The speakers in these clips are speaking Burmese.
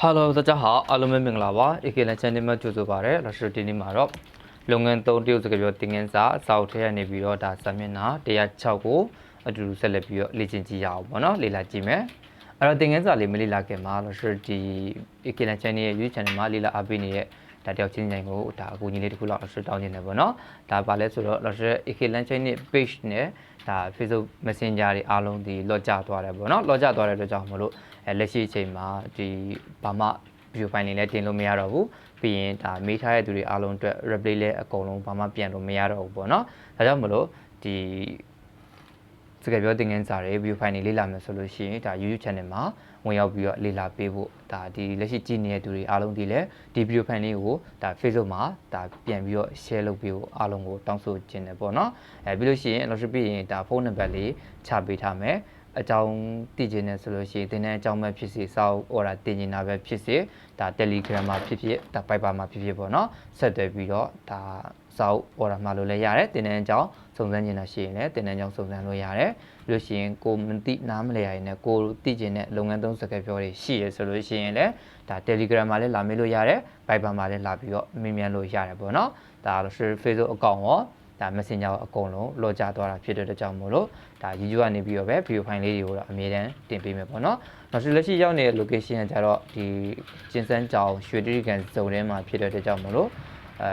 Hello 大家好အားလုံးပဲမင်္ဂလာပါ AK Lan Channel မှာကြိုဆိုပါရစေလာရှိဒီနေ့မှာတော့လုပ်ငန်းသုံးတရုပ်စကားပြောတင်ငန်းစာအစာအုပ်ထဲကနေပြီးတော့ဒါစာမျက်နှာ106ကိုအတူတူဆက်လက်ပြီးတော့လေ့ကျင့်ကြည့်ရအောင်ပေါ့နော်လေ့လာကြည့်မယ်အဲ့တော့တင်ငန်းစာလေးမလေ့လာခင်မှာလာရှိဒီ AK Lan Channel ရဲ့ YouTube Channel မှာလေ့လာအားပေးနေတဲ့ဒါတယောက်ချင်းချင်းကိုဒါအကူအညီလေးတစ်ခုလောက်လာရှိတောင်းနေတယ်ပေါ့နော်ဒါပါလဲဆိုတော့လာရှိ AK Lan Channel page နဲ့ဒါ Facebook Messenger တွေအားလုံးဒီလော့ကျသွားတယ်ပေါ့နော်လော့ကျသွားတဲ့အတွက်ကြောင့်မလို့အဲ လက်ရှိအချိန်မှာဒီဘာမှ view file တွေလည်းတင်လို့မရတော့ဘူးပြီးရင်ဒါမေးထားတဲ့သူတွေအားလုံးအတွက် replay လည်းအကုန်လုံးဘာမှပြန်လို့မရတော့ဘူးပေါ့နော်ဒါကြောင့်မလို့ဒီစကားပြောတင်ငန်းစာတွေ view file တွေလေ့လာမယ်ဆိုလို့ရှိရင်ဒါ YouTube channel မှာဝင်ရောက်ပြီးတော့လေ့လာပေးဖို့ဒါဒီလက်ရှိကြည့်နေတဲ့သူတွေအားလုံးဒီလည်းဒီ video file လေးကိုဒါ Facebook မှာဒါပြန်ပြီးတော့ share လုပ်ပေးဖို့အားလုံးကိုတောင်းဆိုခြင်းတယ်ပေါ့နော်အဲပြီးလို့ရှိရင်လို့ရှိပြီးရင်ဒါဖုန်းနံပါတ်လေးချပေးထားမယ် အကြောင်းတည်ခြင်းနဲ့ဆိုလို့ရှိရင်တင်းတဲ့အကြောင်းပဲဖြစ်စေစောက် order တင်နေတာပဲဖြစ်စေဒါ Telegram မှာဖြစ်ဖြစ်ဒါ Viber မှာဖြစ်ဖြစ်ပေါ့နော်ဆက်သွယ်ပြီးတော့ဒါစောက် order မှာလို့လည်းရတယ်တင်းတဲ့အကြောင်းစုံစမ်းနေတာရှိရင်လည်းတင်းတဲ့အကြောင်းစုံစမ်းလို့ရတယ်ပြီးလို့ရှိရင်ကိုမသိနားမလည်ရရင်လည်းကိုတည်ခြင်းနဲ့လုပ်ငန်းသုံးစကားပြောတွေရှိရဆိုလို့ရှိရင်လည်းဒါ Telegram မှာလည်းလာမေးလို့ရတယ် Viber မှာလည်းလာပြီးတော့မေးမြန်းလို့ရတယ်ပေါ့နော်ဒါလို့ရှိရင် Facebook account ရော ဒါ Messenger အကုန်လုံးလောကြသွားတာဖြစ်တဲ့အတွက်ကြောင့်မို့လို့ဒါ YouTube ကနေပြီးတော့ပဲ video file လေးတွေကိုတော့အမြဲတမ်းတင်ပေးမယ်ပေါ့နော်။နောက်လက်ရှိရောက်နေတဲ့ location ကကြတော့ဒီကျင်းစန်းကြောင်ရွှေတိကန်ဇုံထဲမှာဖြစ်တဲ့အတွက်ကြောင့်မို့လို့အဲ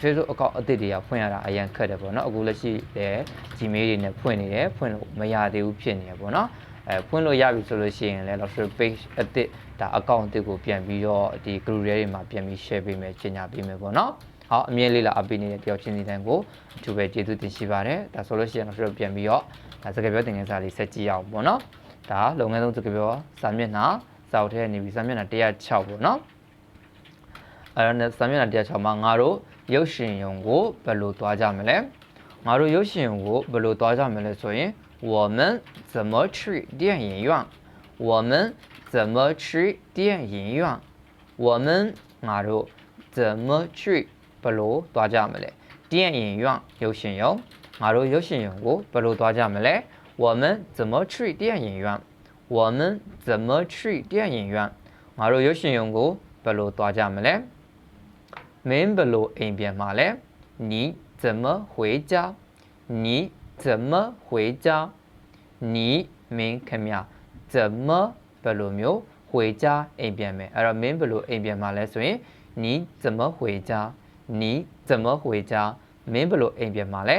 Facebook account အသစ်တွေကဖွင့်ရတာအရင်ခက်တယ်ပေါ့နော်။အခုလက်ရှိလည်း Gmail တွေနဲ့ဖွင့်နေတယ်ဖွင့်လို့မရသေးဘူးဖြစ်နေတယ်ပေါ့နော်။အဲဖွင့်လို့ရပြီဆိုလို့ရှိရင်လည်း Lottery page အသစ်ဒါ account အသစ်ကိုပြန်ပြီးတော့ဒီ group တွေမှာပြန်ပြီး share ပေးမယ်ကြီးညာပေးမယ်ပေါ့နော်။ ဟောအမြဲလေးလာအပေးနေတဲ့တယောက်ချင်းစီတိုင်းကိုအထူးပဲကျေးဇူးတင်ရှိပါတယ်ဒါဆိုလို့ရှိရင်တော့ပြန်ပြီးတော့ဒါစကားပြောတင်ငန်းစာလေးဆက်ကြည့်အောင်ပေါ့နော်ဒါလုပ်ငန်းဆုံးစကားပြောစာမျက်နှာစာအုပ်ထဲကနေပြီးစာမျက်နှာ106ပေါ့နော်အဲ့ဒါနဲ့စာမျက်နှာ106မှာငါတို့ရုပ်ရှင်ယုံကိုဘယ်လိုသွားကြမလဲငါတို့ရုပ်ရှင်ယုံကိုဘယ်လိုသွားကြမလဲဆိုရင်我们怎么去电影院我们怎么去电影院我们ငါတို့怎么去 ဘယ်လိုသွားကြမလဲ电影院ရုပ်ရှင်ရုံငါတို့ရုပ်ရှင်ရုံကိုဘယ်လိုသွားကြမလဲ我们怎么去电影院我们怎么去电影院ငါတို့ရုပ်ရှင်ရုံကိုဘယ်လိုသွားကြမလဲမင်းဘယ်လိုအိမ်ပြန်မှာလဲ你怎么回家你怎么回家你မင်းခင်ဗျ怎么ဘယ်လိုမျိုး回家အိမ်ပြန်မယ်အဲ့တော့မင်းဘယ်လိုအိမ်ပြန်မှာလဲဆိုရင်你怎么回家 你怎么回家မင်းဘယ်လိုအိမ်ပြန်မှာလဲ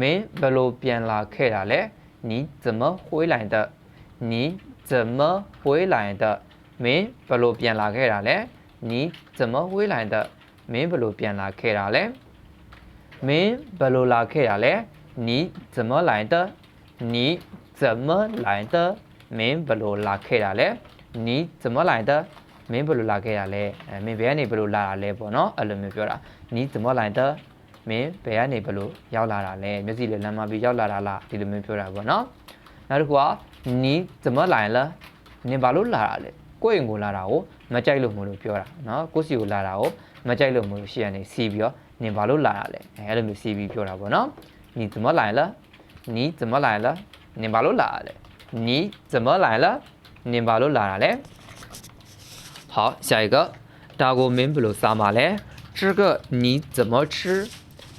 မင်းဘယ်လိုပြန်လာခဲ့တာလဲ你怎么回来的你怎么回来的မင်းဘယ်လိုပြန်လာခဲ့တာလဲ你怎么回来的မင်းဘယ်လိုပြန်လာခဲ့တာလဲမင်းဘယ်လိုလာခဲ့တာလဲ你怎么来的你怎么来的မင်းဘယ်လိုလာခဲ့တာလဲ你怎么来的 မင်းဘယ်လိုလာခဲ့ရလဲမင်းဘယ်ကနေဘယ်လိုလာတာလဲပေါ့နော်အဲ့လိုမျိုးပြောတာနီးသမောလိုက်တာမင်းဘယ်ကနေဘယ်လိုရောက်လာတာလဲမျက်စိလည်းလမ်းမပြီးရောက်လာတာလားဒီလိုမျိုးပြောတာပေါ့နော်နောက်တစ်ခုကနီးသမောလိုက်လားနင်ဘာလို့လာတာလဲကိုယ့်အိမ်ကိုလာတာကိုမကြိုက်လို့မလို့ပြောတာနော်ကိုယ့်စီကိုလာတာကိုမကြိုက်လို့မလို့ရှေ့ကနေစီပြီးတော့နင်ဘာလို့လာတာလဲအဲ့လိုမျိုးစီပြီးပြောတာပေါ့နော်နီးသမောလိုက်လားနီးသမောလိုက်လားနင်ဘာလို့လာတာလဲနီးသမောလိုက်လားနင်ဘာလို့လာတာလဲ 好，下一个，大锅面不如撒马嘞？这个你怎么吃？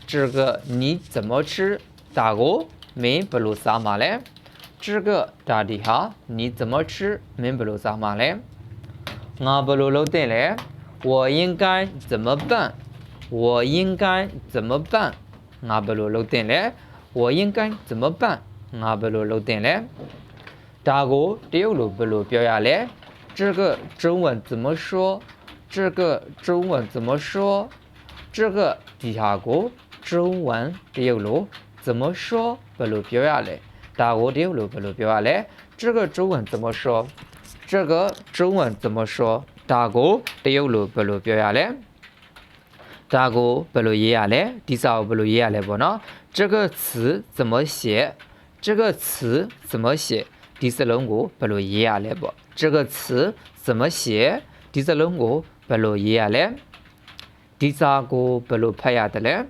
这个你怎么吃？大锅面不如撒马嘞？这个大底下你怎么吃？面不如撒马嘞？我不如漏电嘞？我应该怎么办？我应该怎么办？我不如漏电嘞？我应该怎么办？我不如漏电嘞？大锅丢了不如表扬嘞？这个中文怎么说？这个中文怎么说？这个底下个中文丢了怎么说？不如表扬嘞？大锅丢了不如表扬嘞？这个中文怎么说？这个中文怎么说？大锅丢了不如表扬嘞？大锅不如爷呀嘞？第三不如爷呀嘞不呢？这个词怎么写？这个词怎么写？ 第四轮毂不如爷呀嘞不？这个词怎么写？第四轮毂不如爷呀嘞？第三个不如拍呀的嘞？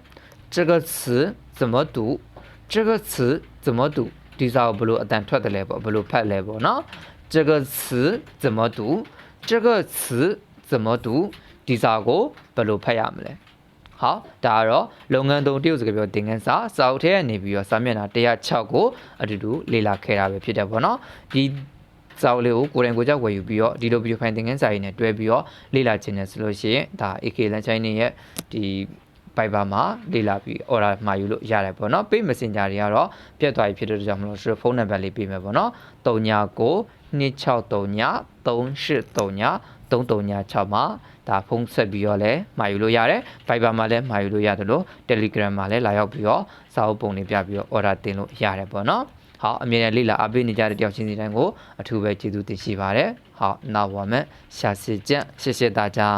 这个词怎么读？这个词怎么读？第三个不如单脱的嘞不？不如拍嘞不呢？这个词怎么读？ 这个词怎么读ဒီစာကိုဘယ်လိုဖတ်ရမလဲ ဟောဒါကတော့လုပ်ငန်းသုံးတရုတ်စကားပြောသင်ခန်းစာစာအုပ်ထဲကနေပြီးတော့စာမျက်နှာ106ကိုအတူတူလေ့လာခဲ့တာပဲဖြစ်တယ်ပေါ့နော်ဒီစာအုပ်လေးကိုကိုယ်တိုင်ကိုယ်ကြောက်ဝယ်ယူပြီးတော့ဒီလိုဗီဒီယိုဖိုင်သင်ခန်းစာရင်းနဲ့တွဲပြီးတော့လေ့လာခြင်းနဲ့ဆိုလို့ရှိရင်ဒါ AK လန်ချိုင်းနေရဲ့ဒီ Viber မှာလေ့လာပြီး order မှာယူလို့ရတယ်ပေါ့နော် Pay Messenger တွေကတော့ပြတ်သွားပြီဖြစ်တဲ့အတွက်ကြောင့်မလို့ဆိုဖုန်းနံပါတ်လေးပေးမယ်ပေါ့နော်39 3396မှာဒါဖုန်းဆက်ပြီးတော့လည်းမှာယူလို့ရတယ် Viber မှာလည်းမှာယူလို့ရတယ်လို့ Telegram မှာလည်းလာရောက်ပြီးတော့စာအုပ်ပုံတွေပြပြီးတော့ order တင်လို့ရတယ်ပေါ့နော်ဟောအမြဲတမ်းလေ့လာအားပေးနေကြတဲ့တယောက်ချင်းစီတိုင်းကိုအထူးပဲကျေးဇူးတင်ရှိပါတယ်ဟောနောက်ပါမယ်ရှာစစ်ကြက်ရှစ်ရှစ်သားကြား